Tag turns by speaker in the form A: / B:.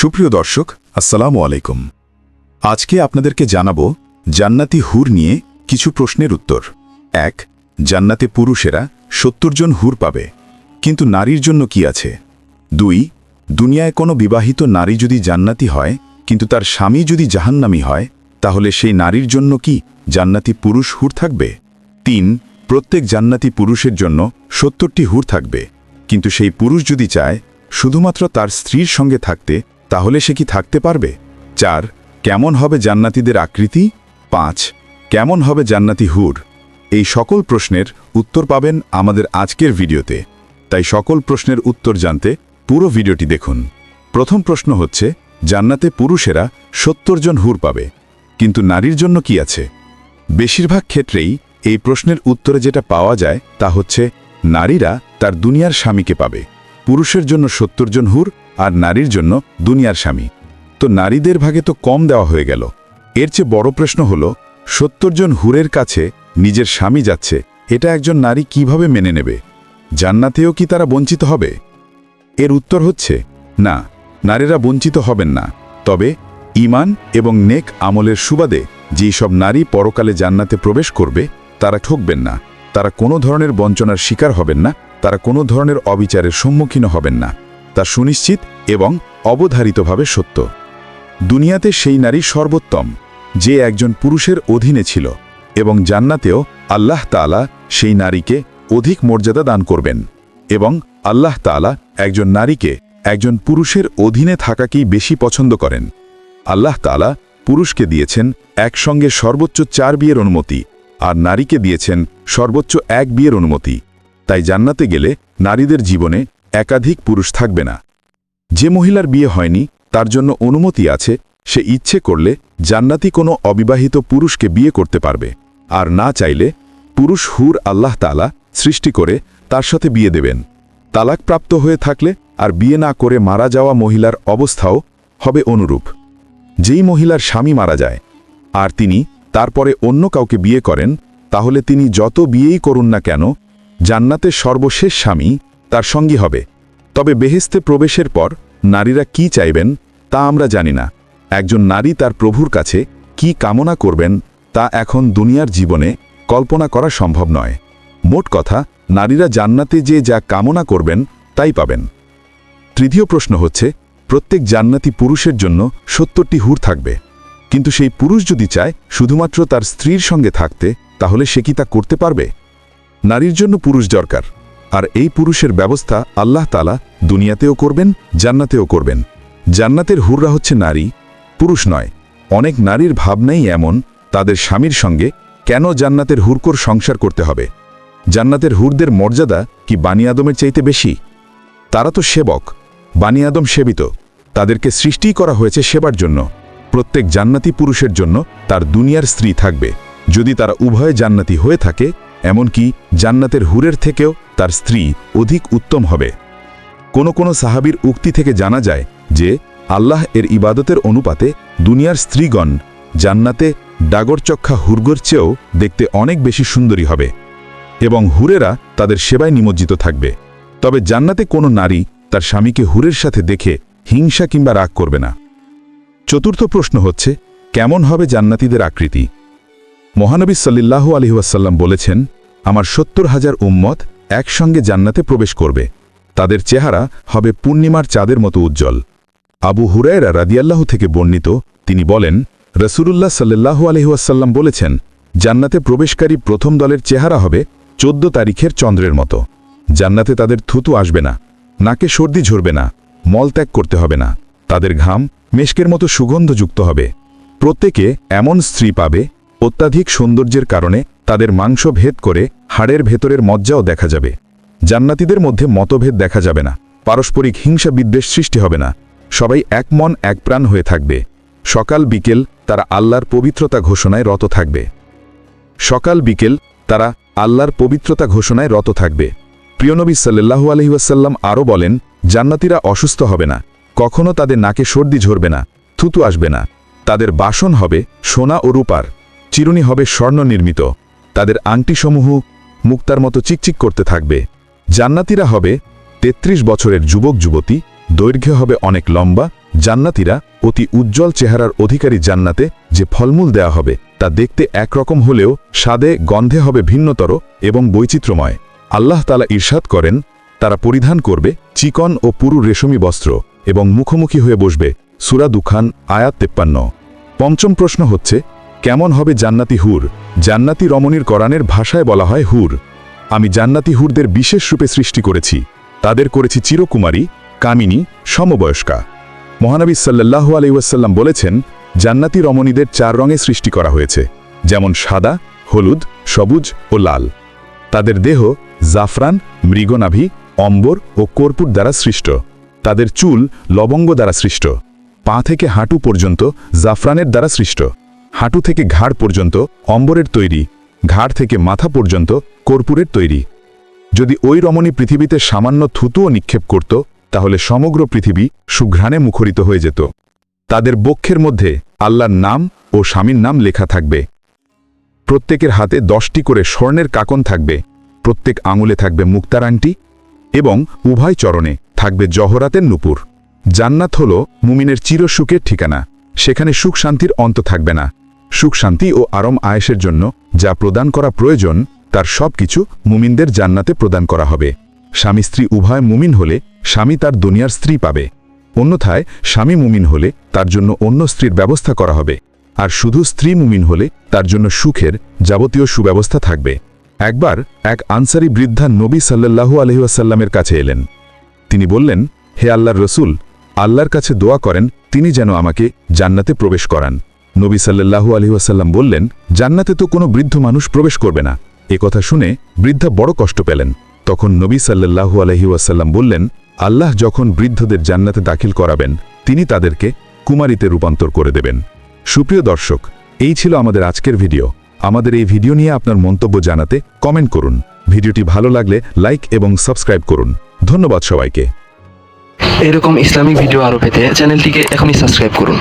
A: সুপ্রিয় দর্শক, আসসালামু আলাইকুম। আজকে আপনাদেরকে জানাব জান্নাতি হুর নিয়ে কিছু প্রশ্নের উত্তর। এক, জান্নাতে পুরুষেরা সত্তর জন হুর পাবে, কিন্তু নারীর জন্য কি আছে? দুই, দুনিয়ায় কোনো বিবাহিত নারী যদি জান্নাতি হয়, কিন্তু তার স্বামী যদি জাহান্নামি হয়, তাহলে সেই নারীর জন্য কি জান্নাতি পুরুষ হুর থাকবে? তিন, প্রত্যেক জান্নাতি পুরুষের জন্য সত্তরটি হুর থাকবে, কিন্তু সেই পুরুষ যদি চায়, শুধুমাত্র তার স্ত্রীর সঙ্গে থাকতে তাহলে সে কি থাকতে পারবে? চার, কেমন হবে জান্নাতিদের আকৃতি? পাঁচ, কেমন হবে জান্নাতি হুর? এই সকল প্রশ্নের উত্তর পাবেন আমাদের আজকের ভিডিওতে। তাই সকল প্রশ্নের উত্তর জানতে পুরো ভিডিওটি দেখুন। প্রথম প্রশ্ন হচ্ছে, জান্নাতে পুরুষেরা সত্তর জন হুর পাবে, কিন্তু নারীর জন্য কি আছে? বেশিরভাগ ক্ষেত্রেই এই প্রশ্নের উত্তরে যেটা পাওয়া যায় তা হচ্ছে, নারীরা তার দুনিয়ার স্বামীকে পাবে। পুরুষের জন্য সত্তর জন হুর আর নারীর জন্য দুনিয়ার স্বামী। তো নারীদের ভাগে তো কম দেওয়া হয়ে গেল। এর চেয়ে বড় প্রশ্ন হল, সত্তর জন হুরের কাছে নিজের স্বামী যাচ্ছে, এটা একজন নারী কীভাবে মেনে নেবে? জান্নাতেও কি তারা বঞ্চিত হবে? এর উত্তর হচ্ছে, না, নারীরা বঞ্চিত হবেন না। তবে ইমান এবং নেক আমলের সুবাদে যেই সব নারী পরকালে জান্নাতে প্রবেশ করবে, তারা ঠকবেন না। তারা কোনো ধরনের বঞ্চনার শিকার হবেন না, তারা কোনো ধরনের অবিচারের সম্মুখীন হবেন না। তা সুনিশ্চিত এবং অবধারিতভাবে সত্য। দুনিয়াতে সেই নারী সর্বোত্তম, যে একজন পুরুষের অধীনে ছিল এবং জান্নাতেও আল্লাহ তাআলা সেই নারীকে অধিক মর্যাদা দান করবেন এবং আল্লাহ তাআলা একজন নারীকে একজন পুরুষের অধীনে থাকাকেই বেশি পছন্দ করেন। আল্লাহ তাআলা পুরুষকে দিয়েছেন একসঙ্গে সর্বোচ্চ চার বিয়ের অনুমতি আর নারীকে দিয়েছেন সর্বোচ্চ এক বিয়ের অনুমতি। তাই জান্নাতে গেলে নারীদের জীবনে একাধিক পুরুষ থাকবে না। যে মহিলার বিয়ে হয়নি, তার জন্য অনুমতি আছে, সে ইচ্ছে করলে জান্নাতি কোনো অবিবাহিত পুরুষকে বিয়ে করতে পারবে। আর না চাইলে পুরুষ হুর আল্লাহ তালা সৃষ্টি করে তার সাথে বিয়ে দেবেন। তালাকপ্রাপ্ত হয়ে থাকলে আর বিয়ে না করে মারা যাওয়া মহিলার অবস্থাও হবে অনুরূপ। যেই মহিলার স্বামী মারা যায়, আর তিনি তারপরে অন্য কাউকে বিয়ে করেন, তাহলে তিনি যত বিয়েই করুন না কেন, জান্নাতের সর্বশেষ স্বামী তার সঙ্গী হবে। তবে বেহেস্তে প্রবেশের পর নারীরা কি চাইবেন তা আমরা জানি না। একজন নারী তার প্রভুর কাছে কি কামনা করবেন তা এখন দুনিয়ার জীবনে কল্পনা করা সম্ভব নয়। মোট কথা, নারীরা জান্নাতে যে যা কামনা করবেন তাই পাবেন। তৃতীয় প্রশ্ন হচ্ছে, প্রত্যেক জান্নাতি পুরুষের জন্য সত্তরটি হুর থাকবে। কিন্তু সেই পুরুষ যদি চায় শুধুমাত্র তার স্ত্রীর সঙ্গে থাকতে, তাহলে সে কি তা করতে পারবে? নারীর জন্য পুরুষ দরকার। আর এই পুরুষের ব্যবস্থা আল্লাহ তালা দুনিয়াতেও করবেন, জান্নাতেও করবেন। জান্নাতের হুররা হচ্ছে নারী, পুরুষ নয়। অনেক নারীর ভাবনাই এমন, তাদের স্বামীর সঙ্গে কেন জান্নাতের হুরকোর সংসার করতে হবে? জান্নাতের হুরদের মর্যাদা কি বানী আদমের চাইতে বেশি? তারা তো সেবক বানিয়াদম সেবিত। তাদেরকে সৃষ্টিই করা হয়েছে সেবার জন্য। প্রত্যেক জান্নাতি পুরুষের জন্য তার দুনিয়ার স্ত্রী থাকবে। যদি তারা উভয় জান্নাতি হয়ে থাকে এমনকি জান্নাতের হুরের থেকেও তার স্ত্রী অধিক উত্তম হবে। কোনো কোনো সাহাবির উক্তি থেকে জানা যায় যে, আল্লাহ এর ইবাদতের অনুপাতে দুনিয়ার স্ত্রীগণ জান্নাতে ডাগরচক্ষা হুরগর চেয়েও দেখতে অনেক বেশি সুন্দরী হবে এবং হুরেরা তাদের সেবায় নিমজ্জিত থাকবে। তবে জান্নাতে কোনো নারী তার স্বামীকে হুরের সাথে দেখে হিংসা কিংবা রাগ করবে না। চতুর্থ প্রশ্ন হচ্ছে, কেমন হবে জান্নাতীদের আকৃতি? মহানবী সাল্লাহ আলহিহাসাল্লাম বলেছেন, আমার সত্তর হাজার উম্মত একসঙ্গে জান্নাতে প্রবেশ করবে। তাদের চেহারা হবে পূর্ণিমার চাঁদের মতো উজ্জ্বল। আবু হুরায়রা রাদিয়াল্লাহ থেকে বর্ণিত, তিনি বলেন, রসুলুল্লাহ সাল্লাহু আলহিহাসাল্লাম বলেছেন, জান্নাতে প্রবেশকারী প্রথম দলের চেহারা হবে চোদ্দ তারিখের চন্দ্রের মতো। জান্নাতে তাদের থুতু আসবে না, নাকে সর্দি ঝরবে না মলত্যাগ করতে হবে না। তাদের ঘাম, মেশকের মতো সুগন্ধযুক্ত হবে। প্রত্যেকে এমন স্ত্রী পাবে অত্যাধিক সৌন্দর্যের কারণে তাদের মাংস ভেদ করে হাড়ের ভেতরের মজ্জাও দেখা যাবে। জান্নাতিদের মধ্যে মতভেদ দেখা যাবে না। পারস্পরিক হিংসা বিদ্বেষ সৃষ্টি হবে না। সবাই এক মন, এক প্রাণ হয়ে থাকবে। সকাল বিকেল তারা আল্লাহর পবিত্রতা ঘোষণায় রত থাকবে। সকাল বিকেল তারা আল্লাহর পবিত্রতা ঘোষণায় রত থাকবে। প্রিয়নবী সাল্লাহু আলহিউসাল্লাম আরও বলেন, জান্নাতিরা অসুস্থ হবে না। কখনও তাদের নাকে সর্দি ঝরবে না, থুতু আসবে না। তাদের বাসন হবে সোনা ও রূপার। চিরুনি হবে স্বর্ণ নির্মিত তাদের আংটিসমূহ মুক্তার মতো চিকচিক করতে থাকবে। জান্নাতিরা হবে ৩৩ বছরের যুবক যুবতী, দৈর্ঘ্য হবে অনেক লম্বা। জান্নাতীরা অতি উজ্জ্বল চেহারার অধিকারী জান্নাতে যে ফলমূল দেয়া হবে, তা দেখতে একরকম হলেও স্বাদে গন্ধে হবে ভিন্নতর এবং বৈচিত্র্যময়। আল্লাহ তালা ঈর্ষাদ করেন, তারা পরিধান করবে চিকন ও পুরু রেশমি বস্ত্র এবং মুখোমুখি হয়ে বসবে। সুরা দুখান, আয়াত তেপ্পান্ন। পঞ্চম প্রশ্ন হচ্ছে কেমন হবে জান্নাতি হুর? জান্নাতি রমণীর করানের ভাষায় বলা হয় হুর। আমি জান্নাতি হুরদের বিশেষ রূপে সৃষ্টি করেছি। তাদের করেছি চিরকুমারী, কামিনী, সমবয়স্কা। মহানবী সাল্লাল্লাহু আলাইসাল্লাম বলেছেন, জান্নাতি রমণীদের চার রঙে সৃষ্টি করা হয়েছে, যেমন সাদা, হলুদ, সবুজ ও লাল। তাদের দেহ জাফরান, মৃগনাভি, অম্বর ও কর্পূর দ্বারা সৃষ্ট। তাদের চুল লবঙ্গ দ্বারা সৃষ্ট। পা থেকে হাঁটু পর্যন্ত জাফরানের দ্বারা সৃষ্ট। হাঁটু থেকে ঘাড় পর্যন্ত অম্বরের তৈরি, ঘাড় থেকে মাথা পর্যন্ত কর্পূরের তৈরি। যদি ওই রমণী পৃথিবীতে সামান্য থুতুও নিক্ষেপ করত, তাহলে সমগ্র পৃথিবী সুঘ্রাণে মুখরিত হয়ে যেত। তাদের বক্ষের মধ্যে আল্লাহর নাম ও স্বামীর নাম লেখা থাকবে। প্রত্যেকের হাতে দশটি করে স্বর্ণের কাকন থাকবে, প্রত্যেক আঙুলে থাকবে মুক্তার আংটি এবং উভয় চরণে থাকবে জহরাতের নুপুর। জান্নাত হল মুমিনের চিরসুখের ঠিকানা, সেখানে সুখ শান্তির অন্ত থাকবে না। সুখ, শান্তি ও আরম আয়েসের জন্য যা প্রদান করা প্রয়োজন, তার সব কিছু মুমিনদের জান্নাতে প্রদান করা হবে। স্বামী স্ত্রী উভয় মুমিন হলে স্বামী তার দুনিয়ার স্ত্রী পাবে। অন্যথায় স্বামী মুমিন হলে তার জন্য অন্য স্ত্রীর ব্যবস্থা করা হবে। আর শুধু স্ত্রী মুমিন হলে তার জন্য সুখের যাবতীয় সুব্যবস্থা থাকবে। একবার এক আনসারি বৃদ্ধা নবী সাল্লাল্লাহু আলহিউসাল্লামের কাছে এলেন। তিনি বললেন, হে আল্লাহর রসুল, আল্লাহর কাছে দোয়া করেন, তিনি যেন আমাকে জান্নাতে প্রবেশ করান। নবী সাল্লাল্লাহু আলহিউসাল্লাম বললেন, জান্নাতে তো কোনো বৃদ্ধ মানুষ প্রবেশ করবে না। এ কথা শুনে বৃদ্ধা বড় কষ্ট পেলেন। তখন নবী সাল্লাল্লাহু আলহিউসাল্লাম বললেন, আল্লাহ যখন বৃদ্ধদের জান্নাতে দাখিল করাবেন, তিনি তাদেরকে কুমারীতে রূপান্তর করে দেবেন। সুপ্রিয় দর্শক, এই ছিল আমাদের আজকের ভিডিও। আমাদের এই ভিডিও নিয়ে আপনার মন্তব্য জানাতে কমেন্ট করুন। ভিডিওটি ভালো লাগলে লাইক এবং সাবস্ক্রাইব করুন। ধন্যবাদ সবাইকে।
B: এরকম ইসলামিক ভিডিও আরও পেতে চ্যানেলটিকে এখনই সাবস্ক্রাইব করুন।